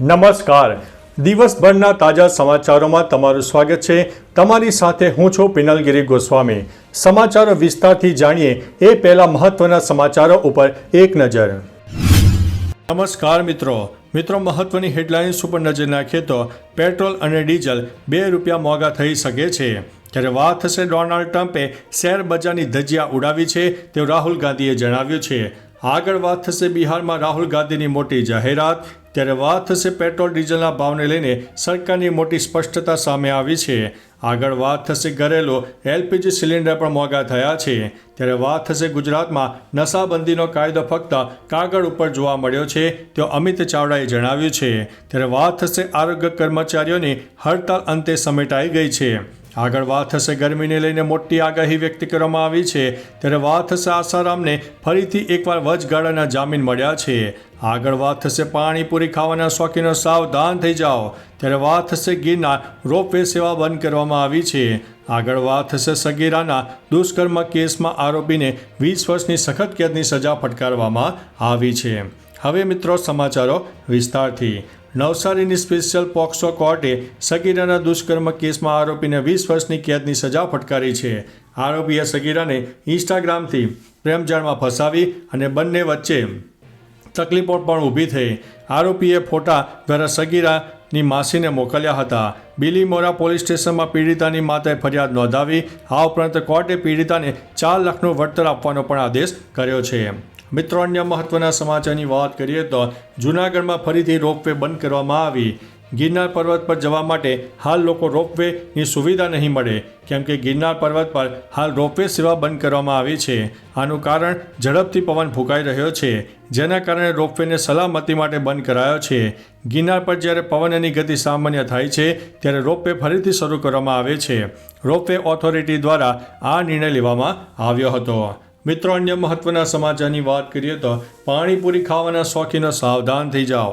નમસ્કાર. દિવસભરના તાજા સમાચારોમાં તમારું સ્વાગત છે. તમારી સાથે હું છું પિનલગીરી ગોસ્વામી. સમાચારો વિસ્તારથી જાણીએ એ પહેલા મહત્વના સમાચારો ઉપર એક નજર. નમસ્કાર મિત્રો. મિત્રો, મહત્વની હેડલાઇન્સ ઉપર નજર નાખીએ તો પેટ્રોલ અને ડીઝલ બે રૂપિયા મોંઘા થઈ શકે છે. જ્યારે વાત થશે ડોનાલ્ડ ટ્રમ્પે શેર બજારની ધજિયા ઉડાવી છે તેવું રાહુલ ગાંધીએ જણાવ્યું છે. આગળ વાત થશે બિહારમાં રાહુલ ગાંધીની મોટી જાહેરાત. ત્યારે વાત થશે પેટ્રોલ ડીઝલના ભાવને લઈને સરકારની મોટી સ્પષ્ટતા સામે આવી છે. આગળ વાત થશે ઘરેલો એલપીજી સિલિન્ડર પણ મોંઘા થયા છે. ત્યારે વાત થશે ગુજરાતમાં નશાબંધીનો કાયદો ફક્ત કાગળ ઉપર જોવા મળ્યો છે, તેઓ અમિત ચાવડાએ જણાવ્યું છે. ત્યારે વાત થશે આરોગ્ય કર્મચારીઓની હડતાલ અંતે સમેટાઈ ગઈ છે. આગળ વાત થશે ગરમીને લઈને મોટી આગાહી વ્યક્ત કરવામાં આવી છે. ત્યારે વાત થશે આસારામને ફરીથી એકવાર વચગાળાના જામીન મળ્યા છે. આગળ વાત થશે પાણીપુરી ખાવાના શોખીનો સાવધાન થઈ જાઓ. ત્યારે વાત થશે ગીરના રોપવે સેવા બંધ કરવામાં આવી છે. આગળ વાત થશે સગીરાના દુષ્કર્મ કેસમાં આરોપીને વીસ વર્ષની સખત કેદની સજા ફટકારવામાં આવી છે. હવે મિત્રો સમાચારો વિસ્તારથી. નવસારીની સ્પેશિયલ પોક્સો કોર્ટે સગીરાના દુષ્કર્મ કેસમાં આરોપીને વીસ વર્ષની કેદની સજા ફટકારી છે. આરોપીએ સગીરાને ઇન્સ્ટાગ્રામથી પ્રેમજાળમાં ફસાવી અને બંને વચ્ચે તકલીફો પણ ઊભી થઈ. આરોપીએ ફોટા દ્વારા સગીરાની માસીને મોકલ્યા હતા. બિલીમોરા પોલીસ સ્ટેશનમાં પીડિતાની માતાએ ફરિયાદ નોંધાવી. આ ઉપરાંત કોર્ટે પીડિતાને ચાર લાખનું વળતર આપવાનો પણ આદેશ કર્યો છે. મિત્રો, અન્ય મહત્વના સમાચારની વાત કરીએ તો જૂનાગઢમાં ફરીથી રોપવે બંધ કરવામાં આવી. ગિરનાર પર્વત પર જવા માટે હાલ લોકો રોપવેની સુવિધા નહીં મળે, કેમ કે ગિરનાર પર્વત પર હાલ રોપવે સેવા બંધ કરવામાં આવી છે. આનું કારણ ઝડપથી પવન ફૂંકાઈ રહ્યો છે, જેના કારણે રોપવેને સલામતી માટે બંધ કરાયો છે. ગિરનાર પર જ્યારે પવનની ગતિ સામાન્ય થાય છે, ત્યારે રોપવે ફરીથી શરૂ કરવામાં આવે છે. રોપવે ઓથોરિટી દ્વારા આ નિર્ણય લેવામાં આવ્યો હતો. મિત્રો અન્ય મહત્વના સમાચારની વાત કરીએ તો પાણીપુરી ખાવાના શોખીનો સાવધાન થઈ જાઓ.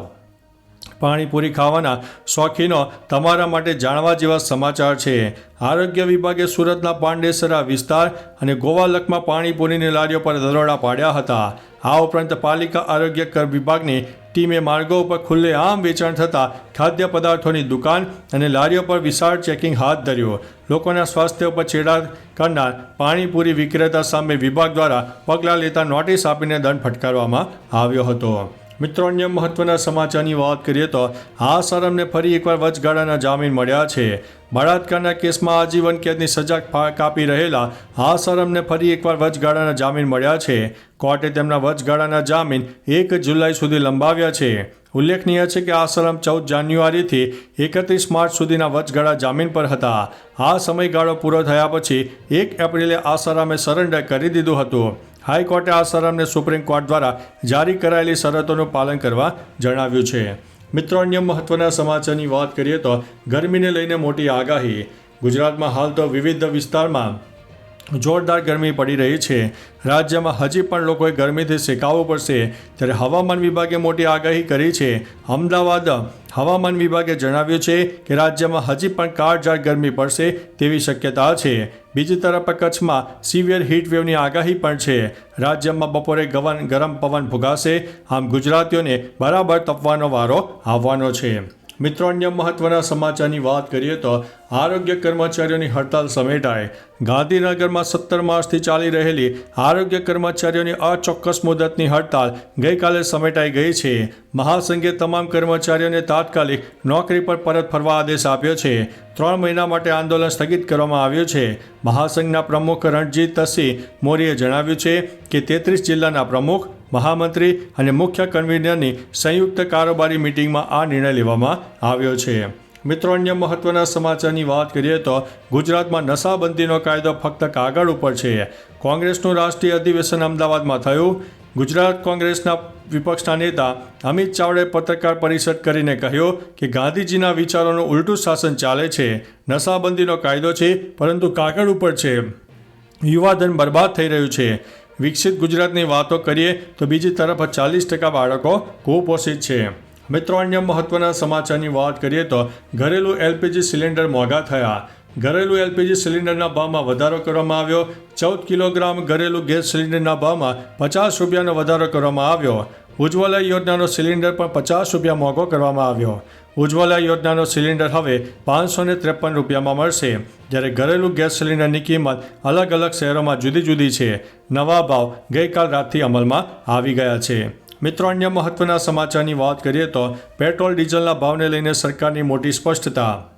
પાણીપુરી ખાવાના શોખીનો તમારા માટે જાણવા જેવા સમાચાર છે. આરોગ્ય વિભાગે સુરતના પાંડેસરા વિસ્તાર અને ગોવાલકમાં પાણીપુરીની લારીઓ પર દરોડા પાડ્યા હતા. આ ઉપરાંત પાલિકા આરોગ્ય કર વિભાગની ટીમે માર્ગો ઉપર ખુલ્લે આમ વેચાણ થતા ખાદ્ય પદાર્થોની દુકાન અને લારીઓ પર વિશાળ ચેકિંગ હાથ ધર્યું. લોકોના સ્વાસ્થ્ય ઉપર છેડા કરનાર પાણીપુરી વિક્રેતા સામે વિભાગ દ્વારા પગલાં લેતા નોટિસ આપીને દંડ ફટકારવામાં આવ્યો હતો. મિત્રો, અન્ય મહત્વના સમાચારની વાત કરીએ તો આ સરમને ફરી એકવાર વચગાળાના જામીન મળ્યા છે. બળાત્કારના કેસમાં આજીવન કેદની સજા કાપી રહેલા આ સરમને ફરી એકવાર વચગાળાના જામીન મળ્યા છે. કોર્ટે તેમના વચગાળાના જામીન એક જુલાઈ સુધી લંબાવ્યા છે. ઉલ્લેખનીય છે કે આ સરમ ચૌદ જાન્યુઆરીથી એકત્રીસ માર્ચ સુધીના વચગાળા જામીન પર હતા. આ સમયગાળો પૂરો થયા પછી એક એપ્રિલે આ સરમે સરેન્ડર કરી દીધું હતું. હાઈકોર્ટે આ શરમને સુપ્રીમ કોર્ટ દ્વારા જારી કરાયેલી શરતોનું પાલન કરવા જણાવ્યું છે. મિત્રો, અન્ય મહત્વના સમાચારની વાત કરીએ તો ગરમીને લઈને મોટી આગાહી. ગુજરાતમાં હાલ તો વિવિધ વિસ્તારમાં જોરદાર ગરમી પડી રહી છે. રાજ્યમાં હજી પણ લોકોએ ગરમીથી શેકાવવું પડશે. ત્યારે હવામાન વિભાગે મોટી આગાહી કરી છે. અમદાવાદ હવામાન વિભાગે જણાવ્યું છે કે રાજ્યમાં હજી પણ કાળઝાળ ગરમી પડશે તેવી શક્યતા છે. બીજી તરફ કચ્છમાં સિવિયર વેવની આગાહી પણ છે. રાજ્યમાં બપોરે ગવન ગરમ પવન ભોગાશે. આમ ગુજરાતીઓને બરાબર તપવાનો વારો આવવાનો છે. મિત્રો, અન્ય મહત્વના સમાચારની વાત કરીએ તો આરોગ્ય કર્મચારીઓની હડતાલ સમેટાય ગાંધીનગરમાં સત્તર માર્ચથી ચાલી રહેલી આરોગ્ય કર્મચારીઓની અચોક્કસ મુદતની હડતાલ ગઈકાલે સમેટાઈ ગઈ છે. મહાસંઘે તમામ કર્મચારીઓને તાત્કાલિક નોકરી પર પરત ફરવા આદેશ આપ્યો છે. ત્રણ મહિના માટે આંદોલન સ્થગિત કરવામાં આવ્યું છે. મહાસંઘના પ્રમુખ રણજીત સિંહ મોરીએ જણાવ્યું છે કે તેત્રીસ જિલ્લાના પ્રમુખ મહામંત્રી અને મુખ્ય કન્વીનરની સંયુક્ત કારોબારી મિટિંગમાં આ નિર્ણય લેવામાં આવ્યો છે. મિત્રો, અન્ય મહત્વના સમાચારની વાત કરીએ તો ગુજરાતમાં નશાબંધીનો કાયદો ફક્ત કાગળ ઉપર છે. કોંગ્રેસનું રાષ્ટ્રીય અધિવેશન અમદાવાદમાં થયું. ગુજરાત કોંગ્રેસના વિપક્ષના નેતા અમિત ચાવડે પત્રકાર પરિષદ કરીને કહ્યું કે ગાંધીજીના વિચારોનું ઉલટું શાસન ચાલે છે. નશાબંધીનો કાયદો છે, પરંતુ કાગળ ઉપર છે. યુવાધન બરબાદ થઈ રહ્યું છે. વિકસિત ગુજરાતની વાતો કરીએ તો બીજી તરફ ચાલીસ ટકા બાળકો કુપોષિત છે. મિત્રો, અન્ય મહત્વના સમાચારની વાત કરીએ તો ઘરેલું એલપીજી સિલિન્ડર મોંઘા થયા. ઘરેલું એલપીજી સિલિન્ડરના ભાવમાં વધારો કરવામાં આવ્યો. ચૌદ કિલોગ્રામ ઘરેલું ગેસ સિલિન્ડરના ભાવમાં પચાસ રૂપિયાનો વધારો કરવામાં આવ્યો. ઉજ્જવલા યોજનાનો સિલિન્ડર પણ પચાસ રૂપિયા મોંઘો કરવામાં આવ્યો. ઉજ્જવલા યોજનાનો સિલિન્ડર હવે પાંચસો ને ત્રેપન રૂપિયામાં મળશે. જ્યારે ઘરેલું ગેસ સિલિન્ડરની કિંમત અલગ અલગ શહેરોમાં જુદી જુદી છે. નવા ભાવ ગઈકાલ રાતથી અમલમાં આવી ગયા છે. મિત્રો, અન્ય મહત્વના સમાચારની વાત કરીએ તો પેટ્રોલ ડીઝલના ભાવને લઈને સરકારની મોટી સ્પષ્ટતા.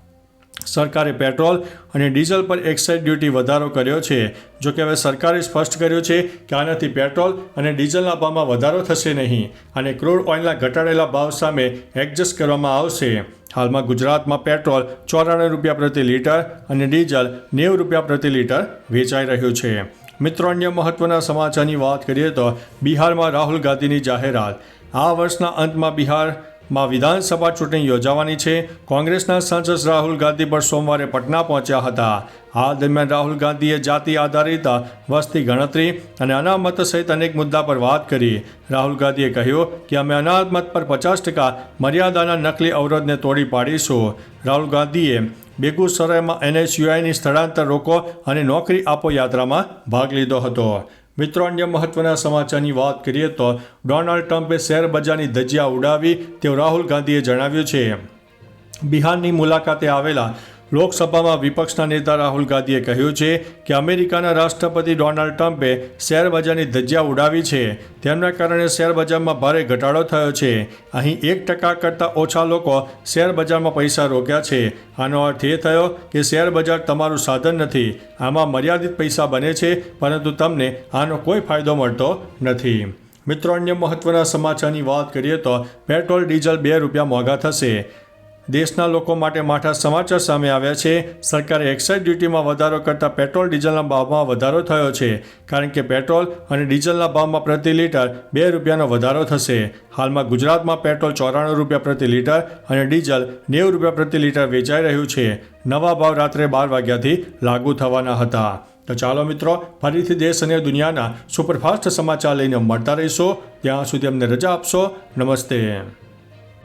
સરકારે પેટ્રોલ અને ડીઝલ પર એક્સાઇઝ ડ્યુટી વધારો કર્યો છે. જો કે હવે સરકારે સ્પષ્ટ કર્યું છે કે આનાથી પેટ્રોલ અને ડીઝલના ભાવમાં વધારો થશે નહીં અને ક્રૂડ ઓઇલના ઘટાડેલા ભાવ સામે એડજસ્ટ કરવામાં આવશે. હાલમાં ગુજરાતમાં પેટ્રોલ ચોરાણું રૂપિયા પ્રતિ લીટર અને ડીઝલ નેવું રૂપિયા પ્રતિ લીટર વેચાઈ રહ્યું છે. મિત્રો, અન્ય મહત્વના સમાચારની વાત કરીએ તો બિહારમાં રાહુલ ગાંધીની જાહેરાત. આ વર્ષના અંતમાં બિહારમાં વિધાનસભા ચૂંટણી યોજાવાની છે. કોંગ્રેસના સાંસદ રાહુલ ગાંધી પર સોમવારે પટના પહોંચ્યા હતા. આ દરમિયાન રાહુલ ગાંધીએ જાતિ આધારિત વસ્તી ગણતરી અને અનામત સહિત અનેક મુદ્દા પર વાત કરી. રાહુલ ગાંધીએ કહ્યું કે, અમે અનામત પર પચાસ ટકા મર્યાદાના નકલી અવરોધને તોડી પાડીશું. રાહુલ ગાંધીએ બેગુસરાયમાં એનએસયુઆઈની સ્થળાંતર રોકો અને નોકરી આપો યાત્રામાં ભાગ લીધો હતો. મિત્રો, અન્ય મહત્વના સમાચારની વાત કરીએ તો ડોનાલ્ડ ટ્રમ્પે શેર બજારની ધજિયા ઉડાવી, તેવું રાહુલ ગાંધીએ જણાવ્યું છે. બિહારની મુલાકાતે આવેલા લોકસભામાં વિપક્ષના નેતા રાહુલ ગાંધીએ કહ્યું છે કે અમેરિકાના રાષ્ટ્રપતિ ડોનાલ્ડ ટ્રમ્પે શેર બજારની ધજ્જા ઉડાવી છે. તેમના કારણે શેરબજારમાં ભારે ઘટાડો થયો છે. અહીં એક ટકા કરતાં ઓછા લોકો શેર બજારમાં પૈસા રોક્યા છે. આનો અર્થ એ થયો કે શેર બજાર તમારું સાધન નથી. આમાં મર્યાદિત પૈસા બને છે, પરંતુ તમને આનો કોઈ ફાયદો મળતો નથી. મિત્રો, અન્ય મહત્વના સમાચારની વાત કરીએ તો પેટ્રોલ, ડીઝલ બે રૂપિયા મોંઘા થશે. દેશના લોકો માટે માઠા સમાચાર સામે આવ્યા છે. સરકારે એક્સાઇઝ ડ્યુટીમાં વધારો કરતાં પેટ્રોલ ડીઝલના ભાવમાં વધારો થયો છે. કારણ કે પેટ્રોલ અને ડીઝલના ભાવમાં પ્રતિ લીટર બે રૂપિયાનો વધારો થશે. હાલમાં ગુજરાતમાં પેટ્રોલ ચોરાણું રૂપિયા પ્રતિ લીટર અને ડીઝલ નેવું રૂપિયા પ્રતિ લીટર વેચાઈ રહ્યું છે. નવા ભાવ રાત્રે બાર વાગ્યાથી લાગુ થવાના હતા. તો ચાલો મિત્રો, ફરીથી દેશ અને દુનિયાના સુપરફાસ્ટ સમાચાર લઈને મળતા રહીશો. ત્યાં સુધી અમને રજા આપશો. નમસ્તે.